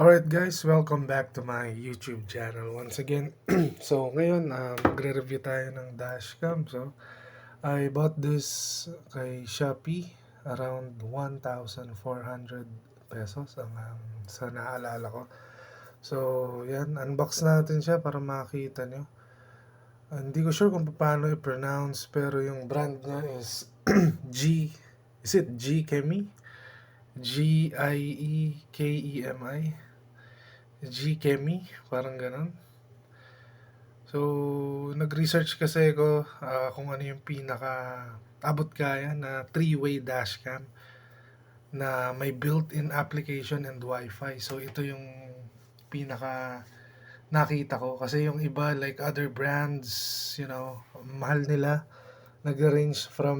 Alright guys, welcome back to my YouTube channel once again. so ngayon, uh, magre-review tayo ng dashcam. So, I bought this kay Shopee around 1,400 pesos ang ang sa naalala ko. So, yan, unbox natin siya para makita nyo. Ah, hindi ko sure kung paano i-pronounce pero yung brand niya is G, is it G Chemi? G-I-E-K-E-M-I? G Chemi, parang ganun. So, nag-research kasi ako ah, kung ano yung pinaka abot kaya na three-way dashcam na may built-in application and Wi-Fi. So, ito yung pinaka nakita ko kasi yung iba like other brands, you know, mahal nila nag-range from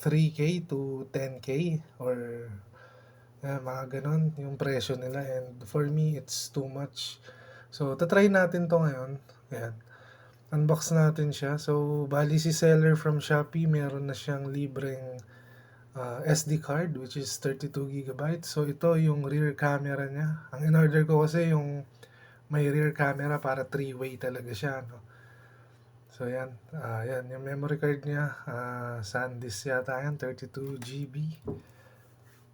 3K to 10K or yan, mga ganun yung presyo nila and for me it's too much. So tatry natin to ngayon. Yan. Unbox natin siya. So bali si seller from Shopee meron na siyang libreng ah, SD card which is 32 GB. So ito yung rear camera niya. Ang in-order ko kasi yung may rear camera para three-way talaga siya. No? So yan, Ah, yan yung memory card niya, ah, SanDisk yata yan, 32 GB.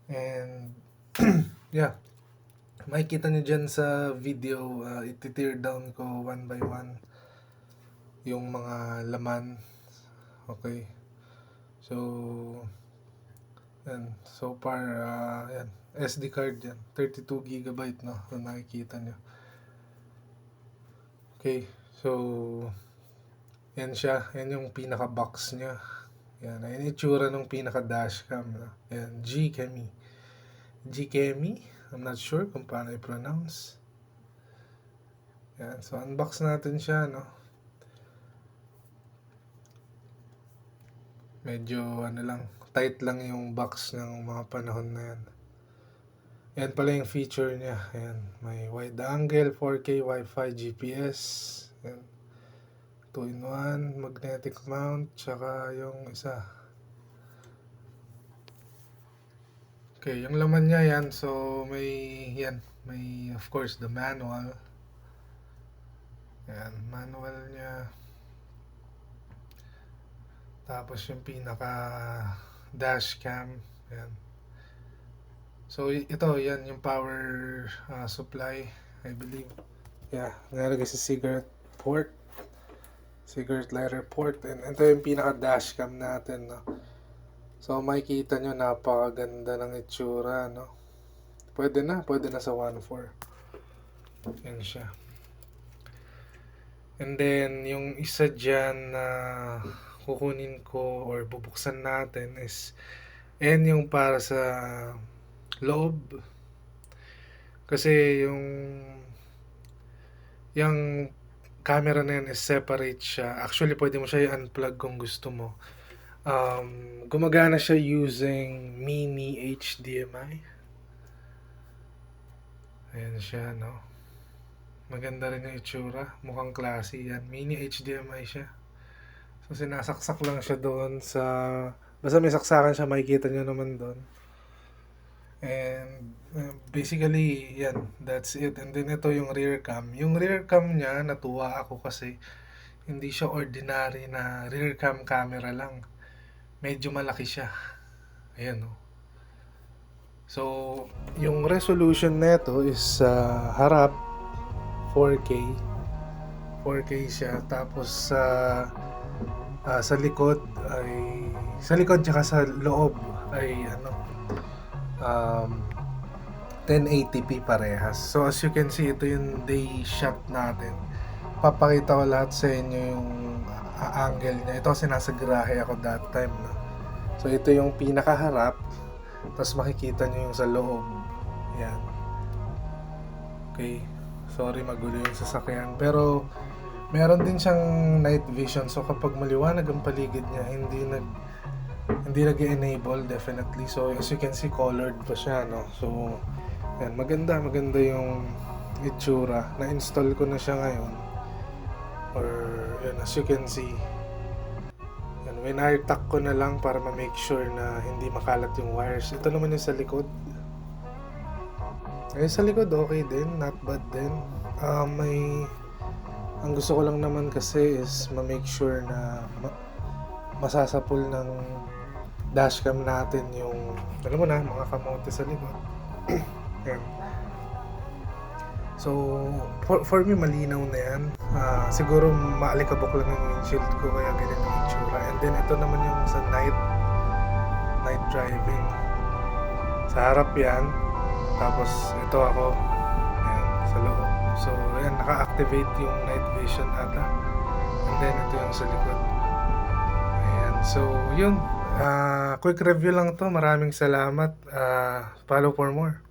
And yeah, makikita niyo dyan sa video, uh, iti-tear down ko one by one yung mga laman. Okay. So, yan. So far, ah, yan. SD card yan. 32 gigabyte, no? Kung nakikita nyo. Okay. So, yan siya. Yan yung pinaka-box niya. Yan. Yung itsura ng pinaka-dashcam. No? Yan. G-Chemi. G-Chemi. I'm not sure kung paano i-pronounce. Yan. So, unbox natin siya, no? Medyo, ano lang, tight lang yung box ng mga panahon na yan. Yan pala yung feature niya. Yan. May wide angle, 4K, Wi-Fi, GPS. Yan. 2-in-1, magnetic mount, tsaka yung isa. Okay, yung laman niya yan. So, may, yan. May, of course, the manual. Yan, manual niya. Tapos yung pinaka dash cam. Yan. So, ito, yan yung power uh, supply, I believe. Yeah, nalagay sa cigarette port. Cigarette lighter port. And ito yung pinaka dash cam natin, no. So, makikita nyo, napakaganda ng itsura, no. Pwede na, pwede na sa 1.4. Yan siya. And then, yung isa dyan na kukunin ko or bubuksan natin is yan yung para sa loob. Kasi yung yung camera na yan is separate siya. Actually, pwede mo siya i-unplug kung gusto mo. Um, gumagana siya using mini HDMI. Ayan siya, no? Maganda rin yung itsura. Mukhang classy yan. Mini HDMI siya. So, sinasaksak lang siya doon sa... Basta may saksakan siya, makikita nyo naman doon. And uh, basically, yan. That's it. And then ito yung rear cam. Yung rear cam niya, natuwa ako kasi hindi siya ordinary na rear cam camera lang. Medyo malaki siya. Ayan, oh. So, yung resolution nito is sa harap 4K. 4K siya. Tapos sa ah, sa likod ay sa likod tsaka sa loob ay ano um 1080p parehas. So as you can see, ito yung day shot natin. Papakita ko lahat sa inyo yung angle niya. Ito kasi nasa garahe ako that time. No? So ito yung pinakaharap. Tapos makikita nyo yung sa loob. Yan. Okay. Sorry magulo yung sasakyan. Pero meron din siyang night vision. So kapag maliwanag ang paligid niya, hindi nag hindi nag-enable definitely. So as you can see, colored pa siya, no? So yan, maganda, maganda yung itsura. Na-install ko na siya ngayon. Or yan, as you can see, yan, winire-tuck ko na lang para ma-make sure na hindi makalat yung wires. Ito naman yung sa likod. Eh, sa likod okey din, not bad din. Ah, may ang gusto ko lang naman kasi is ma-make sure na ma masasapol ng dashcam natin yung alam mo na, mga kamote sa likod. So, for for me malinaw na yan. Ah, siguro maalikabok lang yung windshield ko kaya ganyan yung itsura. And then ito naman yung sa night night driving. Sa harap yan, tapos ito ako, ayan, sa loob. So, ayan, naka-activate yung night vision ata. And then ito yung sa likod. Ayan, so yun. Ah, quick review lang to. Maraming salamat. Ah, follow for more.